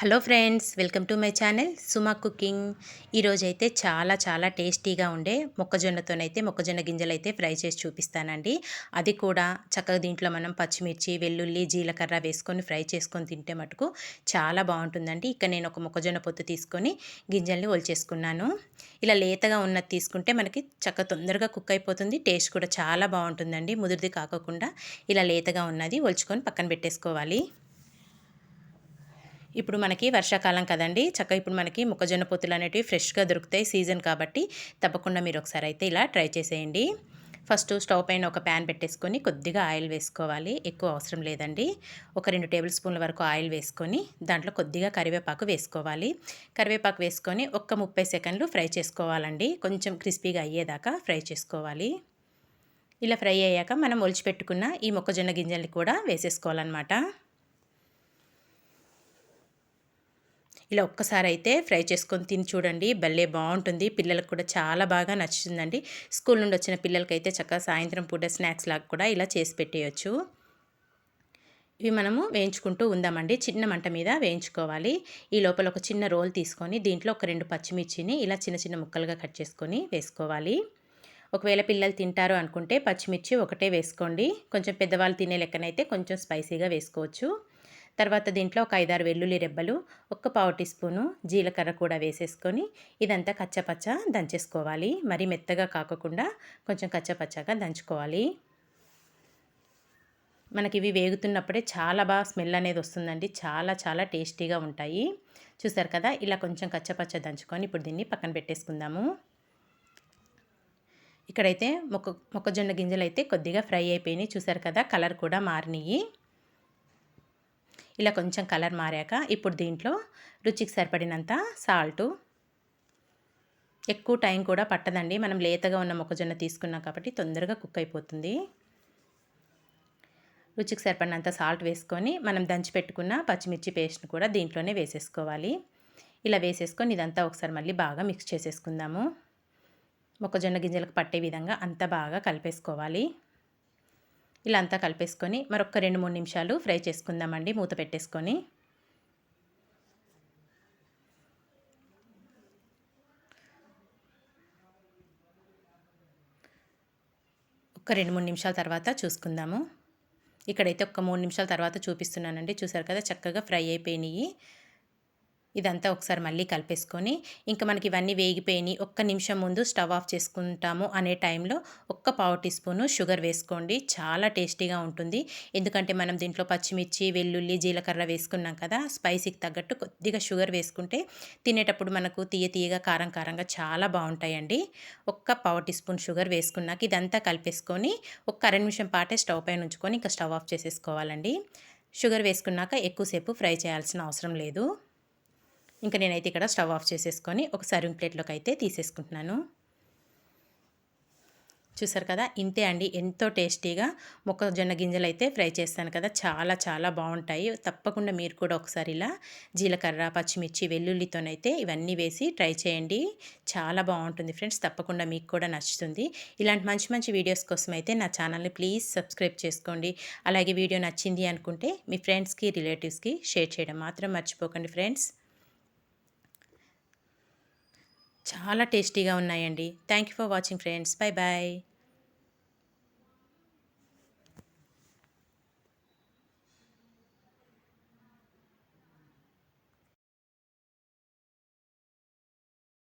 Hello friends welcome to my channel Suma cooking. ఈరోజైతే చాలా చాలా టేస్టీగా ఉండే మొక్కజొన్నతోనైతే మొక్కజొన్న గింజలు అయితే ఫ్రై చేసి చూపిస్తానండి. అది కూడా చక్కగా దీంట్లో మనం పచ్చిమిర్చి వెల్లుల్లి జీలకర్ర వేసుకొని ఫ్రై చేసుకొని తింటే మటుకు చాలా బాగుంటుందండి. ఇక్కడ నేను ఒక మొక్కజొన్న పొత్తు తీసుకొని గింజల్ని ఒలిచేసుకున్నాను. ఇలా లేతగా ఉన్నది తీసుకుంటే మనకి చక్క తొందరగా కుక్ అయిపోతుంది. టేస్ట్ కూడా చాలా బాగుంటుందండి. ముదిరిది కాకుండా ఇలా లేతగా ఉన్నది ఒలుచుకొని పక్కన పెట్టేసుకోవాలి. ఇప్పుడు మనకి వర్షాకాలం కదండి. చక్కగా ఇప్పుడు మనకి మొక్కజొన్న పొత్తులు అనేటివి ఫ్రెష్గా దొరుకుతాయి సీజన్ కాబట్టి తప్పకుండా మీరు ఒకసారి అయితే ఇలా ట్రై చేసేయండి. ఫస్ట్ స్టవ్ పైన ఒక ప్యాన్ పెట్టేసుకొని కొద్దిగా ఆయిల్ వేసుకోవాలి. ఎక్కువ అవసరం లేదండి. ఒక రెండు టేబుల్ స్పూన్ల వరకు ఆయిల్ వేసుకొని దాంట్లో కొద్దిగా కరివేపాకు వేసుకోవాలి. కరివేపాకు వేసుకొని ఒక్క ముప్పై సెకండ్లు ఫ్రై చేసుకోవాలండి. కొంచెం క్రిస్పీగా అయ్యేదాకా ఫ్రై చేసుకోవాలి. ఇలా ఫ్రై అయ్యాక మనం ఒలిచిపెట్టుకున్న ఈ మొక్కజొన్న గింజల్ని కూడా వేసేసుకోవాలన్నమాట. ఇలా ఒక్కసారి అయితే ఫ్రై చేసుకొని తిని చూడండి. భలే బాగుంటుంది. పిల్లలకు కూడా చాలా బాగా నచ్చుతుందండి. స్కూల్ నుండి వచ్చిన పిల్లలకైతే చక్కగా సాయంత్రం పూట స్నాక్స్ లాగా కూడా ఇలా చేసి పెట్టేయచ్చు. ఇవి మనము వేయించుకుంటూ ఉందామండి. చిన్న మంట మీద వేయించుకోవాలి. ఈ లోపల ఒక చిన్న రోల్ తీసుకొని దీంట్లో ఒక రెండు పచ్చిమిర్చిని ఇలా చిన్న చిన్న ముక్కలుగా కట్ చేసుకొని వేసుకోవాలి. ఒకవేళ పిల్లలు తింటారు అనుకుంటే పచ్చిమిర్చి ఒకటే వేసుకోండి. కొంచెం పెద్దవాళ్ళు తినే లెక్కనైతే కొంచెం స్పైసీగా వేసుకోవచ్చు. తర్వాత దీంట్లో ఒక ఐదారు వెల్లుల్లి రెబ్బలు ఒక్క పావు టీ స్పూను జీలకర్ర కూడా వేసేసుకొని ఇదంతా కచ్చపచ్చ దంచేసుకోవాలి. మరి మెత్తగా కాకుండా కొంచెం కచ్చపచ్చగా దంచుకోవాలి. మనకి ఇవి వేగుతున్నప్పుడే చాలా బాగా స్మెల్ అనేది వస్తుందండి. చాలా చాలా టేస్టీగా ఉంటాయి. చూసారు కదా ఇలా కొంచెం కచ్చపచ్చ దంచుకొని ఇప్పుడు దీన్ని పక్కన పెట్టేసుకుందాము. ఇక్కడైతే మొక్క మొక్కజొన్న గింజలు అయితే కొద్దిగా ఫ్రై అయిపోయినాయి. చూసారు కదా కలర్ కూడా మారినాయి. ఇలా కొంచెం కలర్ మారాక ఇప్పుడు దీంట్లో రుచికి సరిపడినంత సాల్టు. ఎక్కువ టైం కూడా పట్టదండి. మనం లేతగా ఉన్న మొక్కజొన్న తీసుకున్నాం కాబట్టి తొందరగా కుక్ అయిపోతుంది. రుచికి సరిపడినంత సాల్ట్ వేసుకొని మనం దంచి పెట్టుకున్న పచ్చిమిర్చి పేస్ట్ని కూడా దీంట్లోనే వేసేసుకోవాలి. ఇలా వేసేసుకొని ఇదంతా ఒకసారి మళ్ళీ బాగా మిక్స్ చేసేసుకుందాము. మొక్కజొన్న గింజలకు పట్టే విధంగా అంతా బాగా కలిపేసుకోవాలి. ఇలా అంతా కలిపేసుకొని మరొక రెండు మూడు నిమిషాలు ఫ్రై చేసుకుందామండి. మూత పెట్టేసుకొని. ఒక రెండు మూడు నిమిషాల తర్వాత చూసుకుందాము. ఇక్కడైతే ఒక మూడు నిమిషాల తర్వాత చూపిస్తున్నానండి. చూసారు కదా చక్కగా ఫ్రై అయిపోయినాయి. ఇదంతా ఒకసారి మళ్ళీ కలిపేసుకొని ఇంకా మనకి ఇవన్నీ వేగిపోయినాయి. ఒక్క నిమిషం ముందు స్టవ్ ఆఫ్ చేసుకుంటాము అనే టైంలో ఒక్క పావు టీ స్పూను షుగర్ వేసుకోండి. చాలా టేస్టీగా ఉంటుంది. ఎందుకంటే మనం దీంట్లో పచ్చిమిర్చి వెల్లుల్లి జీలకర్ర వేసుకున్నాం కదా స్పైసీకి తగ్గట్టు కొద్దిగా షుగర్ వేసుకుంటే తినేటప్పుడు మనకు తీయ తీయగా కారం కారంగా చాలా బాగుంటాయండి. ఒక్క పావు టీ స్పూన్ షుగర్ వేసుకున్నాక ఇదంతా కలిపేసుకొని ఒక్క అర నిమిషం పాటే స్టవ్ పైన ఉంచుకొని ఇంకా స్టవ్ ఆఫ్ చేసేసుకోవాలండి. షుగర్ వేసుకున్నాక ఎక్కువసేపు ఫ్రై చేయాల్సిన అవసరం లేదు. ఇంకా నేనైతే ఇక్కడ స్టవ్ ఆఫ్ చేసేసుకొని ఒక సర్వింగ్ ప్లేట్లోకి అయితే తీసేసుకుంటున్నాను. చూసారు కదా? ఇంతే అండి. ఎంతో టేస్టీగా మొక్కజొన్న గింజలు అయితే ఫ్రై చేస్తాను కదా? చాలా చాలా బాగుంటాయి. తప్పకుండా మీరు కూడా ఒకసారి ఇలా జీలకర్ర పచ్చిమిర్చి వెల్లుల్లితోనైతే ఇవన్నీ వేసి ట్రై చేయండి. చాలా బాగుంటుంది ఫ్రెండ్స్. తప్పకుండా మీకు కూడా నచ్చుతుంది. ఇలాంటి మంచి మంచి వీడియోస్ కోసం అయితే నా ఛానల్ని ప్లీజ్ సబ్స్క్రైబ్ చేసుకోండి. అలాగే వీడియో నచ్చింది అనుకుంటే మీ ఫ్రెండ్స్కి రిలేటివ్స్కి షేర్ చేయడం మాత్రం మర్చిపోకండి ఫ్రెండ్స్. చాలా టేస్టీగా ఉన్నాయండి. Thank you for watching friends bye bye